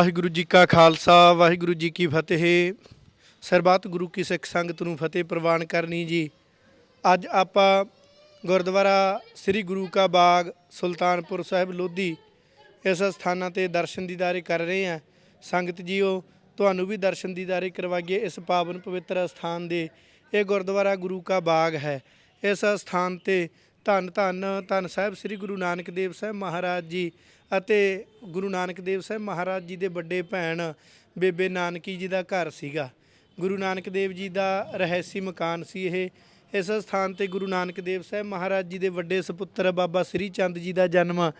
ਵਾਹਿਗੁਰੂ ਜੀ ਕਾ ਖਾਲਸਾ, ਵਾਹਿਗੁਰੂ ਜੀ ਕੀ ਫਤਿਹ। ਸਰਬੱਤ ਗੁਰੂ ਕੀ ਸਿੱਖ ਸੰਗਤ ਨੂੰ ਫਤਿਹ ਪ੍ਰਵਾਨ ਕਰਨੀ ਜੀ। ਅੱਜ ਆਪਾਂ ਗੁਰਦੁਆਰਾ ਸ੍ਰੀ ਗੁਰੂ ਕਾ ਬਾਗ, ਸੁਲਤਾਨਪੁਰ ਸਾਹਿਬ ਲੋਧੀ ਇਸ ਸਥਾਨਾਂ ਤੇ ਦਰਸ਼ਨ ਦੀਦਾਰੇ ਕਰ ਰਹੇ ਹਾਂ। ਸੰਗਤ ਜੀਓ, ਤੁਹਾਨੂੰ ਵੀ ਦਰਸ਼ਨ ਦੀਦਾਰੇ ਕਰਵਾਈਏ ਇਸ ਪਾਵਨ ਪਵਿੱਤਰ ਸਥਾਨ ਦੇ। ਇਹ ਗੁਰਦੁਆਰਾ ਗੁਰੂ ਕਾ ਬਾਗ ਹੈ। ਇਸ ਸਥਾਨ ਤੇ ਧੰਨ ਧੰਨ ਧੰਨ ਸਾਹਿਬ ਸ੍ਰੀ ਗੁਰੂ ਨਾਨਕ ਦੇਵ ਸਾਹਿਬ ਮਹਾਰਾਜ ਜੀ ਅਤੇ ਗੁਰੂ ਨਾਨਕ ਦੇਵ ਸਾਹਿਬ ਮਹਾਰਾਜ ਜੀ ਦੇ ਵੱਡੇ ਭੈਣ ਬੇਬੇ ਨਾਨਕੀ ਜੀ ਦਾ ਘਰ ਸੀਗਾ। ਗੁਰੂ ਨਾਨਕ ਦੇਵ ਜੀ ਦਾ ਰਹਿਸੀ ਮਕਾਨ ਸੀ ਇਹ। ਇਸ ਸਥਾਨ ਤੇ ਗੁਰੂ ਨਾਨਕ ਦੇਵ ਸਾਹਿਬ ਮਹਾਰਾਜ ਜੀ ਦੇ ਵੱਡੇ ਸੁਪੁੱਤਰ ਬਾਬਾ ਸ੍ਰੀ ਚੰਦ ਜੀ ਦਾ ਜਨਮ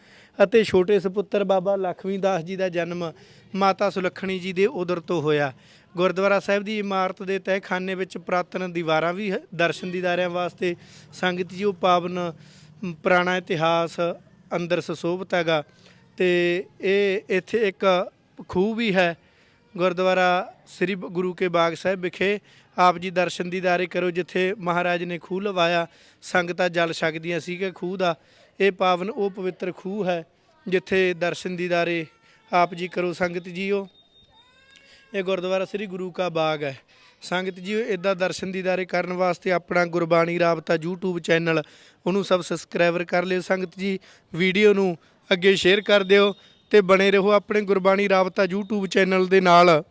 ਅਤੇ ਛੋਟੇ ਸੁਪੁੱਤਰ ਬਾਬਾ ਲਖਮੀ ਦਾਸ ਜੀ ਦਾ ਜਨਮ ਮਾਤਾ ਸੁਲੱਖਣੀ ਜੀ ਦੇ ਉਦਰ ਤੋਂ ਹੋਇਆ। ਗੁਰਦੁਆਰਾ ਸਾਹਿਬ ਦੀ ਇਮਾਰਤ ਦੇ ਤਹਿਖਾਨੇ ਵਿੱਚ ਪੁਰਾਤਨ ਦੀਵਾਰਾਂ ਵੀ ਹੈ- ਦਰਸ਼ਨ ਦੀਦਾਰਿਆਂ ਵਾਸਤੇ ਸੰਗਤ ਜੀ, ਉਹ ਪਾਵਨ ਪੁਰਾਣਾ ਇਤਿਹਾਸ ਅੰਦਰ ਸੁਸ਼ੋਭਿਤ ਹੈਗਾ ਤੇ ਇਹ ਇੱਥੇ ਇੱਕ ਖੂਹ ਵੀ ਹੈ ਗੁਰਦੁਆਰਾ ਸ੍ਰੀ ਗੁਰੂ ਕੇ ਬਾਗ ਸਾਹਿਬ ਵਿਖੇ। ਆਪ ਜੀ ਦਰਸ਼ਨ ਦੀਦਾਰੇ ਕਰੋ, ਜਿੱਥੇ ਮਹਾਰਾਜ ਨੇ ਖੂਹ ਲਵਾਇਆ। ਸੰਗਤਾਂ ਜਲ ਛਕਦੀਆਂ ਸੀ ਕਿ ਖੂਹ ਦਾ। ਇਹ ਪਾਵਨ, ਉਹ ਪਵਿੱਤਰ ਖੂਹ ਹੈ ਜਿੱਥੇ ਦਰਸ਼ਨ ਦੀਦਾਰੇ ਆਪ ਜੀ ਕਰੋ, ਸੰਗਤ ਜੀਓ। ਇਹ ਗੁਰਦੁਆਰਾ ਸ੍ਰੀ ਗੁਰੂ ਕਾ ਬਾਗ ਹੈ। ਸੰਗਤ ਜੀ ਇਦਾਂ ਦਰਸ਼ਨ ਦੀਦਾਰੇ ਕਰਨ ਵਾਸਤੇ ਆਪਣਾ ਗੁਰਬਾਣੀ ਰਾਬਤਾ YouTube ਚੈਨਲ ਉਹਨੂੰ ਸਭ ਸਬਸਕ੍ਰਾਈਬਰ ਕਰ ਲਿਓ। ਸੰਗਤ ਜੀ, ਵੀਡੀਓ ਨੂੰ ਅੱਗੇ ਸ਼ੇਅਰ ਕਰ ਦਿਓ ਤੇ ਬਣੇ ਰਹੋ ਆਪਣੇ ਗੁਰਬਾਣੀ ਰਾਬਤਾ YouTube ਚੈਨਲ ਦੇ ਨਾਲ।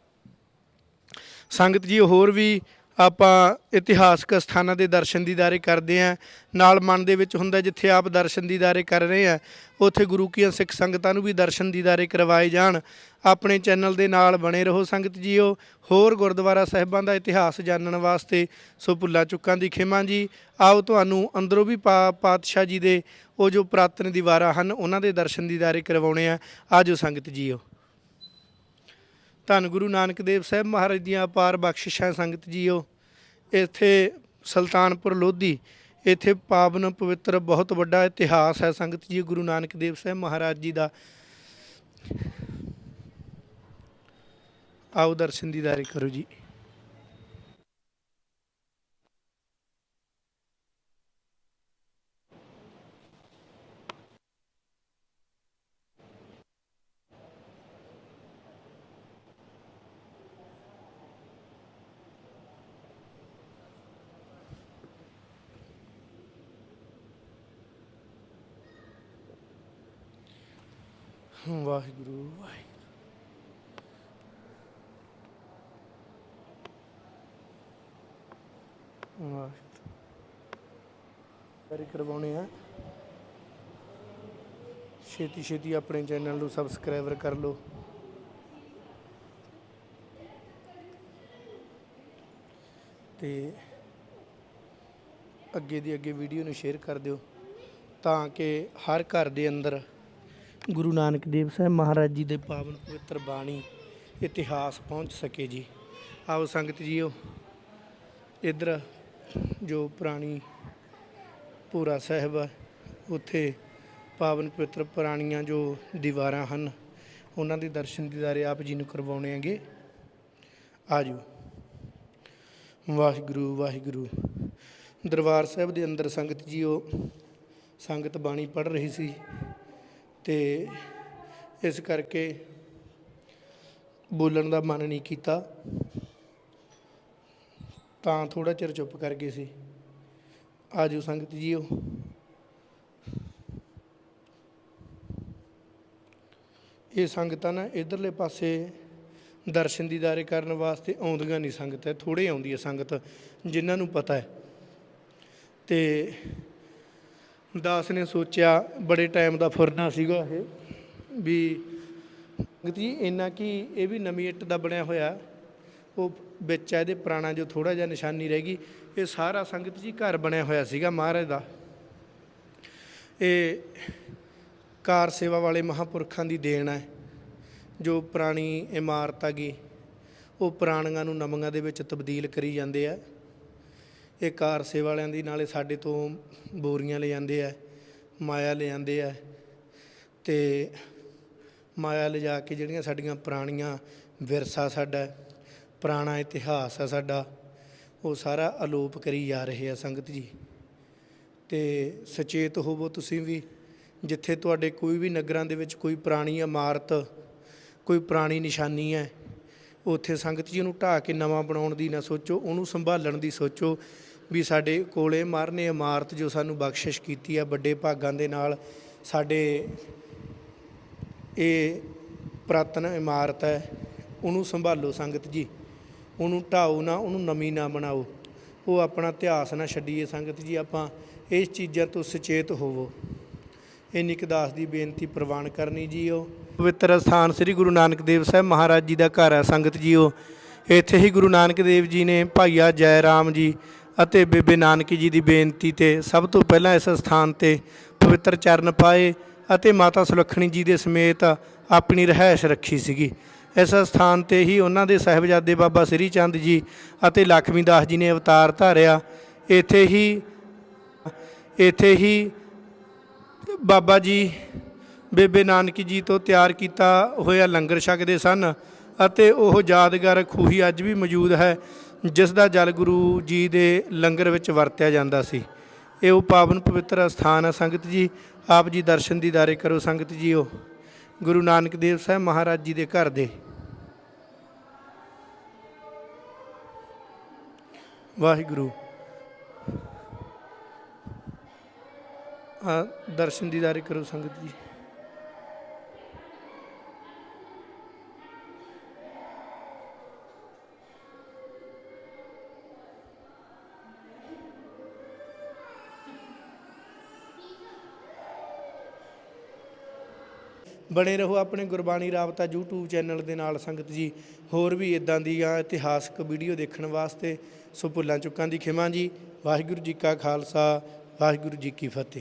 ਸੰਗਤ ਜੀ, ਹੋਰ ਵੀ ਆਪਾਂ ਇਤਿਹਾਸਕ ਸਥਾਨਾਂ ਦੇ ਦਰਸ਼ਨ ਦੀਦਾਰੇ ਕਰਦੇ ਆਂ ਨਾਲ ਮਨ ਦੇ ਵਿੱਚ ਹੁੰਦਾ ਜਿੱਥੇ ਆਪ ਦਰਸ਼ਨ ਦੀਦਾਰੇ ਕਰ ਰਹੇ ਆ ਉੱਥੇ ਗੁਰੂ ਕੀਆਂ ਸਿੱਖ ਸੰਗਤਾਂ ਨੂੰ ਵੀ ਦਰਸ਼ਨ ਦੀਦਾਰੇ ਕਰਵਾਏ ਜਾਣ। ਆਪਣੇ ਚੈਨਲ ਦੇ ਨਾਲ ਬਣੇ ਰਹੋ ਸੰਗਤ ਜੀਓ। ਹੋਰ ਗੁਰਦੁਆਰਾ ਸਾਹਿਬਾਂ ਦਾ ਇਤਿਹਾਸ ਜਾਣਨ ਵਾਸਤੇ ਸੋ ਭੁੱਲਾ ਚੁੱਕਾਂ ਦੀ ਖਿਮਾ ਜੀ। ਆਓ ਤੁਹਾਨੂੰ ਅੰਦਰੋਂ ਵੀ ਪਾਤਸ਼ਾਹ ਜੀ ਦੇ ਉਹ ਜੋ ਪ੍ਰਾਤਨ ਦੀਵਾਰਾਂ ਹਨ, ਉਹਨਾਂ ਦੇ ਦਰਸ਼ਨ ਦੀਦਾਰੇ ਕਰਵਾਉਣੇ ਆ ਆਜੋ ਸੰਗਤ ਜੀਓ। ਧੰਨ ਗੁਰੂ ਨਾਨਕ ਦੇਵ ਸਾਹਿਬ ਮਹਾਰਾਜ ਦੀਆਂ ਅਪਾਰ ਬਖਸ਼ਿਸ਼ਾਂ ਸੰਗਤ ਜੀਓ, ਇੱਥੇ ਸੁਲਤਾਨਪੁਰ ਲੋਧੀ, ਇੱਥੇ ਪਾਵਨ ਪਵਿੱਤਰ ਬਹੁਤ ਵੱਡਾ ਇਤਿਹਾਸ ਹੈ ਸੰਗਤ ਜੀ, ਗੁਰੂ ਨਾਨਕ ਦੇਵ ਸਾਹਿਬ ਮਹਾਰਾਜ ਜੀ ਦਾ। ਆਓ ਦਰਸ਼ਨ ਦੀਦਾਰੇ ਕਰੋ ਜੀ। ਵਾਹਿਗੁਰੂ ਵਾਹਿਗੁਰੂ। ਵਾਹਿਗੁਰੂ। ਕਰਵਾਉਣੇ ਆ। ਛੇਤੀ ਛੇਤੀ ਆਪਣੇ ਚੈਨਲ ਨੂੰ ਸਬਸਕ੍ਰਾਈਬਰ ਕਰ ਲਓ। ਤੇ ਅੱਗੇ ਦੀ ਅੱਗੇ ਵੀਡੀਓ ਨੂੰ ਸ਼ੇਅਰ ਕਰ ਦਿਓ, ਤਾਂ ਕਿ ਹਰ ਘਰ ਦੇ ਅੰਦਰ ਗੁਰੂ ਨਾਨਕ ਦੇਵ ਸਾਹਿਬ ਮਹਾਰਾਜ ਜੀ ਦੇ ਪਾਵਨ ਪਵਿੱਤਰ ਬਾਣੀ ਇਤਿਹਾਸ ਪਹੁੰਚ ਸਕੇ ਜੀ। ਆਓ ਸੰਗਤ ਜੀਓ, ਇਧਰ ਜੋ ਪੁਰਾਣੀ ਪੂਰਾ ਸਾਹਿਬ ਹੈ ਉੱਥੇ ਪਾਵਨ ਪਵਿੱਤਰ ਪੁਰਾਣੀਆਂ ਜੋ ਦੀਵਾਰਾਂ ਹਨ, ਉਹਨਾਂ ਦੇ ਦਰਸ਼ਨ ਦੀਦਾਰੇ ਆਪ ਜੀ ਨੂੰ ਕਰਵਾਉਣੇ ਹੈਗੇ। ਆਜੋ। ਵਾਹਿਗੁਰੂ ਵਾਹਿਗੁਰੂ। ਦਰਬਾਰ ਸਾਹਿਬ ਦੇ ਅੰਦਰ ਸੰਗਤ ਜੀਓ, ਸੰਗਤ ਬਾਣੀ ਪੜ੍ਹ ਰਹੀ ਸੀ। ਤੇ ਇਸ ਕਰਕੇ ਬੋਲਣ ਦਾ ਮਨ ਨਹੀਂ ਕੀਤਾ। ਤਾਂ ਥੋੜ੍ਹਾ ਚਿਰ ਚੁੱਪ ਕਰ ਗਏ ਸੀ। ਆਜੋ ਸੰਗਤ ਜੀਓ। ਇਹ ਸੰਗਤਾਂ ਨਾ ਇਧਰਲੇ ਪਾਸੇ ਦਰਸ਼ਨ ਦੀਦਾਰੇ ਕਰਨ ਵਾਸਤੇ ਆਉਂਦੀਆਂ ਨਹੀਂ ਸੰਗਤ ਹੈ ਥੋੜੇ ਆਉਂਦੀ ਹੈ ਸੰਗਤ, ਜਿਨ੍ਹਾਂ ਨੂੰ ਪਤਾ ਹੈ। ਤੇ ਦਾਸ ਨੇ ਸੋਚਿਆ, ਬੜੇ ਟਾਈਮ ਦਾ ਫੁਰਨਾ ਸੀਗਾ ਇਹ, ਵੀ ਸੰਗਤ ਜੀ, ਇੰਨਾ ਕਿ ਇਹ ਵੀ ਨਵੀਂ ਇੱਟ ਦਾ ਬਣਿਆ ਹੋਇਆ, ਉਹ ਵਿੱਚ ਇਹਦੇ ਪੁਰਾਣਾ ਜੋ ਥੋੜਾ ਜਿਹਾ ਨਿਸ਼ਾਨੀ ਰਹਿ ਗਈ, ਇਹ ਸਾਰਾ ਸੰਗਤ ਜੀ ਘਰ ਬਣਿਆ ਹੋਇਆ ਸੀਗਾ ਮਹਾਰਾਜ ਦਾ। ਇਹ ਕਾਰ ਸੇਵਾ ਵਾਲੇ ਮਹਾਪੁਰਖਾਂ ਦੀ ਦੇਣ ਹੈ ਜੋ ਪੁਰਾਣੀ ਇਮਾਰਤ ਆ ਗਈ ਉਹ ਪੁਰਾਣੀਆਂ ਨੂੰ ਨਵੀਆਂ ਦੇ ਵਿੱਚ ਤਬਦੀਲ ਕਰੀ ਜਾਂਦੇ ਆ। ਇਹ ਕਾਰ ਸੇਵਾ ਵਾਲਿਆਂ ਦੀ, ਨਾਲੇ ਸਾਡੇ ਤੋਂ ਬੋਰੀਆਂ ਲੈ ਜਾਂਦੇ ਆ, ਮਾਇਆ ਲੈ ਜਾਂਦੇ ਆ ਤੇ ਮਾਇਆ ਲਿਜਾ ਕੇ ਜਿਹੜੀਆਂ ਸਾਡੀਆਂ ਪੁਰਾਣੀਆਂ ਵਿਰਸਾ ਸਾਡਾ, ਪੁਰਾਣਾ ਇਤਿਹਾਸ ਆ ਸਾਡਾ, ਉਹ ਸਾਰਾ ਅਲੋਪ ਕਰੀ ਜਾ ਰਹੇ ਆ ਸੰਗਤ ਜੀ। ਤੇ ਸੁਚੇਤ ਹੋਵੋ ਤੁਸੀਂ ਵੀ, ਜਿੱਥੇ ਤੁਹਾਡੇ ਕੋਈ ਵੀ ਨਗਰਾਂ ਦੇ ਵਿੱਚ ਕੋਈ ਪੁਰਾਣੀ ਇਮਾਰਤ, ਕੋਈ ਪੁਰਾਣੀ ਨਿਸ਼ਾਨੀ ਹੈ, ਉੱਥੇ ਸੰਗਤ ਜੀ ਨੂੰ ਢਾਹ ਕੇ ਨਵਾਂ ਬਣਾਉਣ ਦੀ ਨਾ ਸੋਚੋ, ਉਹਨੂੰ ਸੰਭਾਲਣ ਦੀ ਸੋਚੋ ਵੀ ਸਾਡੇ ਕੋਲੇ ਮਰਨੇ ਇਮਾਰਤ ਜੋ ਸਾਨੂੰ ਬਖਸ਼ਿਸ਼ ਕੀਤੀ ਆ ਵੱਡੇ ਭਾਗਾਂ ਦੇ ਨਾਲ। ਸਾਡੇ ਇਹ ਪ੍ਰਾਤਨ ਇਮਾਰਤ ਹੈ, ਉਹਨੂੰ ਸੰਭਾਲੋ ਸੰਗਤ ਜੀ। ਉਹਨੂੰ ਢਾਓ ਨਾ, ਉਹਨੂੰ ਨਵੀਂ ਨਾ ਬਣਾਓ। ਉਹ ਆਪਣਾ ਇਤਿਹਾਸ ਨਾ ਛੱਡੀਏ ਸੰਗਤ ਜੀ, ਆਪਾਂ ਇਸ ਚੀਜ਼ਾਂ ਤੋਂ ਸੁਚੇਤ ਹੋਵੋ। ਇਹ ਨਿਕਦਾਸ ਦੀ ਬੇਨਤੀ ਪ੍ਰਵਾਨ ਕਰਨੀ ਜੀ ਉਹ ਪਵਿੱਤਰ ਸਥਾਨ ਸ੍ਰੀ ਗੁਰੂ ਨਾਨਕ ਦੇਵ ਸਾਹਿਬ ਮਹਾਰਾਜ ਜੀ ਦਾ ਘਰ ਹੈ ਸੰਗਤ ਜੀ ਉਹ ਇੱਥੇ ਹੀ ਗੁਰੂ ਨਾਨਕ ਦੇਵ ਜੀ ਨੇ ਭਾਈਆ ਜੈ ਰਾਮ ਜੀ ਅਤੇ ਬੇਬੇ ਨਾਨਕੀ ਜੀ ਦੀ ਬੇਨਤੀ ਤੇ ਸਭ ਤੋਂ ਪਹਿਲਾਂ ਇਸ ਸਥਾਨ ਤੇ ਪਵਿੱਤਰ ਚਰਨ ਪਾਏ ਅਤੇ ਮਾਤਾ ਸੁਲੱਖਣੀ ਜੀ ਦੇ ਸਮੇਤ ਆਪਣੀ ਰਹਿائش ਰੱਖੀ ਸੀਗੀ। ਇਸ ਸਥਾਨ ਤੇ ਹੀ ਉਹਨਾਂ ਦੇ ਸਹਿਬਜ਼ਾਦੇ ਬਾਬਾ ਸ੍ਰੀ ਚੰਦ ਜੀ ਅਤੇ ਲਖਮੀ ਦਾਸ ਜੀ ਨੇ ਅਵਤਾਰ ਧਾਰਿਆ। ਇੱਥੇ ਹੀ ਇੱਥੇ ਹੀ ਬਾਬਾ ਜੀ, ਬੇਬੇ ਨਾਨਕੀ ਜੀ ਤੋਂ ਤਿਆਰ ਕੀਤਾ ਹੋਇਆ ਲੰਗਰ ਛਕਦੇ ਸਨ। ਅਤੇ ਉਹ ਯਾਦਗਾਰ ਖੂਹੀ ਅੱਜ ਵੀ ਮੌਜੂਦ ਹੈ, ਜਿਸ ਦਾ ਜਲ ਗੁਰੂ ਜੀ ਦੇ ਲੰਗਰ ਵਿੱਚ ਵਰਤਿਆ ਜਾਂਦਾ ਸੀ। ਇਹ ਉਹ ਪਾਵਨ ਪਵਿੱਤਰ ਸਥਾਨ ਹੈ ਸੰਗਤ ਜੀ। ਆਪ ਜੀ ਦਰਸ਼ਨ ਦੀਦਾਰੇ ਕਰੋ ਸੰਗਤ ਜੀ ਉਹ ਗੁਰੂ ਨਾਨਕ ਦੇਵ ਸਾਹਿਬ ਮਹਾਰਾਜ ਜੀ ਦੇ ਘਰ ਦੇ। ਵਾਹਿਗੁਰੂ। ਆ ਦਰਸ਼ਨ ਦੀਦਾਰੇ ਕਰੋ ਸੰਗਤ ਜੀ। ਬਣੇ ਰਹੋ ਆਪਣੇ ਗੁਰਬਾਣੀ ਰਾਬਤਾ YouTube ਚੈਨਲ ਦੇ ਨਾਲ, ਸੰਗਤ ਜੀ। ਹੋਰ ਵੀ ਇਦਾਂ ਦੀਆਂ ਇਤਿਹਾਸਕ ਵੀਡੀਓ ਦੇਖਣ ਵਾਸਤੇ, ਸੋ ਭੁੱਲਾਂ ਚੁੱਕਾਂ ਦੀ ਖਿਮਾ ਜੀ। ਵਾਹਿਗੁਰੂ ਜੀ ਕਾ ਖਾਲਸਾ, ਵਾਹਿਗੁਰੂ ਜੀ ਕੀ ਫਤਿਹ।